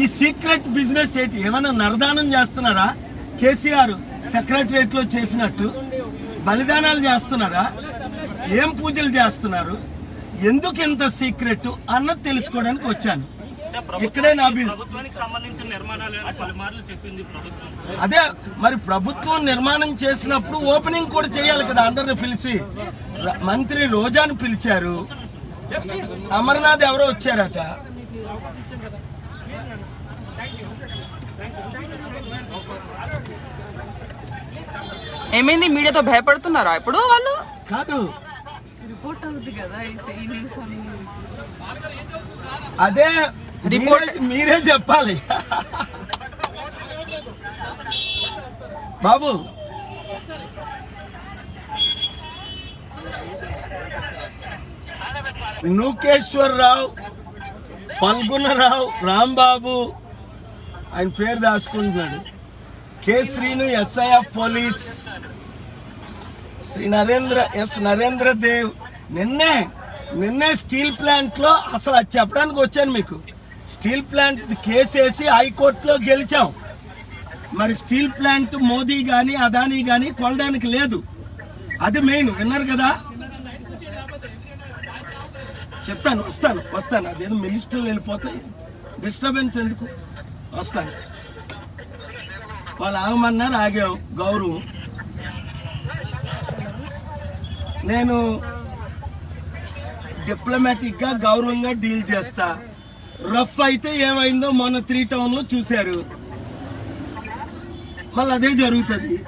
ఈ secret business ఏంటి? ఏమైనా నరదానం చేస్తున్నారా? కేసీఆర్ సెక్రటరియట్లో చేసినట్టు బలిదానాలు చేస్తున్నారా? ఏం పూజలు చేస్తున్నారు? ఎందుకు ఇంత సీక్రెట్ అన్నది తెలుసుకోవడానికి వచ్చాను. ఇక్కడే నా అదే మరి ప్రభుత్వం నిర్మాణం చేసినప్పుడు ఓపెనింగ్ కూడా చేయాలి కదా అందరిని పిలిచి. మంత్రి రోజాను పిలిచారు. అమర్నాథ్ ఎవరో వచ్చారట. ఏమైంది? మీడియాతో భయపడుతున్నారా ఇప్పుడు వాళ్ళు? కాదు. రిపోర్ట్ అవుతుంది కదా ఈ న్యూస్ అని. అదే రిపోర్ట్- మీరే- మీరే చెప్పాలి. బాబు. నూకేశ్వరరావు ఫల్గుణరావు రాంబాబు ఆయన పేరు దాచుకుంటున్నాడు. K Srinu SIF police. Shri Narendra S Narendra Dev నిన్నే నిన్నే స్టీల్ ప్లాంట్లో అసలు అది చెప్పడానికి వచ్చాను మీకు. స్టీల్ ప్లాంట్ కేసు వేసి హైకోర్టులో గెలిచాం. మరి స్టీల్ ప్లాంట్ మోదీ కానీ అదానీ కానీ కొలడానికి లేదు. అది మెయిన్ విన్నారు కదా? చెప్తాను వస్తాను వస్తాను. అదేదో మినిస్టర్లు వెళ్ళిపోతే డిస్టర్బెన్స్ ఎందుకు? వస్తాను. వాళ్ళు ఆగమన్నారు ఆగాం. గౌరవం. నేను డిప్లొమాటిక్గా గౌరవంగా డీల్ చేస్తా. రఫ్ అయితే ఏమైందో మొన్న త్రీ టౌన్లో చూశారు. మళ్ళీ అదే జరుగుతుంది.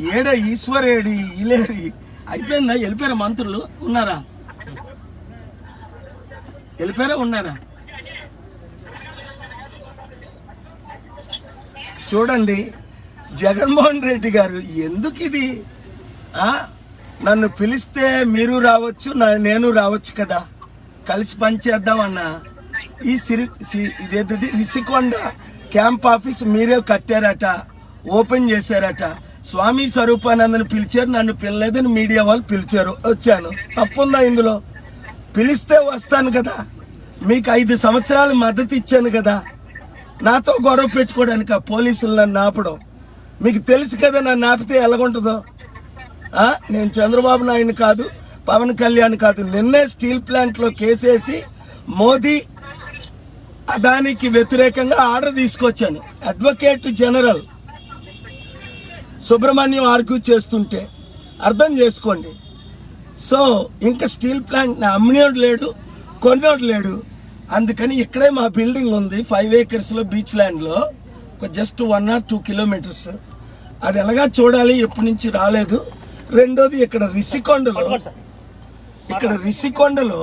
ఏడ ఈశ్వరేడి ఇలేరి? అయిపోయిందా? వెళ్ళిపోయారా మంత్రులు? ఉన్నారా? వెళ్ళిపోయారా? ఉన్నారా? చూడండి జగన్మోహన్ రెడ్డి గారు ఎందుకు ఇది? నన్ను పిలిస్తే మీరు రావచ్చు నా- నేను రావచ్చు కదా? కలిసి పనిచేద్దామన్నా ఈ సిరి సి- ఇదేంటిది? రిషికొండ క్యాంప్ ఆఫీస్ మీరే కట్టారట ఓపెన్ చేశారట. స్వామి స్వరూపానందని పిలిచారు నన్ను పిల్లలేదని మీడియా వాళ్ళు పిలిచారు. వచ్చాను. తప్పుందా ఇందులో? పిలిస్తే వస్తాను కదా. మీకు ఐదు సంవత్సరాలు మద్దతు ఇచ్చాను కదా. నాతో గొడవ పెట్టుకోవడానికి ఆ పోలీసులు నన్ను ఆపడం. మీకు తెలుసు కదా నన్ను ఆపితే ఎలాగుంటుందో? నేను చంద్రబాబు నాయుడు కాదు పవన్ కళ్యాణ్ కాదు. నిన్నే స్టీల్ ప్లాంట్లో కేసేసి మోదీ అదానికి వ్యతిరేకంగా ఆర్డర్ తీసుకొచ్చాను. అడ్వకేట్ జనరల్ సుబ్రహ్మణ్యం ఆర్గ్యూ చేస్తుంటే అర్థం చేసుకోండి. సో ఇంకా స్టీల్ ప్లాంట్ అమ్మినోడు లేడు కొన్నోడు లేడు. అందుకని ఇక్కడే మా బిల్డింగ్ ఉంది ఫైవ్ ఏకర్స్లో బీచ్ ల్యాండ్లో ఒక just one or two kilometres. అది ఎలాగా చూడాలి ఎప్పటి నుంచి రాలేదు. రెండోది ఇక్కడ రిషికొండలో ఇక్కడ రిషికొండలో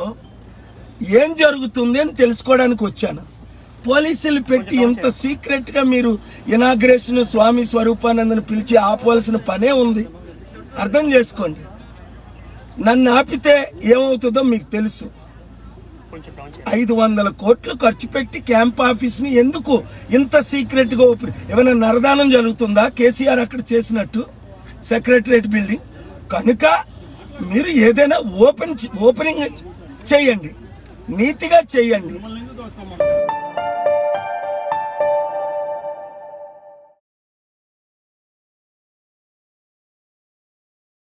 ఏం జరుగుతుంది అని తెలుసుకోవడానికి వచ్చాను. పోలీసులు పెట్టి ఇంత సీక్రెట్గా మీరు ఇనాగ్రేషన్ స్వామి స్వరూపానందని పిలిచి ఆపవలసిన పనే ఉంది. అర్థం చేసుకోండి. నన్ను ఆపితే ఏమవుతుందో మీకు తెలుసు. ఐదు వందల కోట్లు ఖర్చు పెట్టి క్యాంప్ ఆఫీస్ని ఎందుకు ఇంత సీక్రెట్గా ఓపెన్ ఏమైనా నరదానం జరుగుతుందా? కేసీఆర్ అక్కడ చేసినట్టు సెక్రటరియట్ బిల్డింగ్. కనుక మీరు ఏదైనా ఓపెన్ ఓపెనింగ్ చేయండి. నీతిగా చేయండి.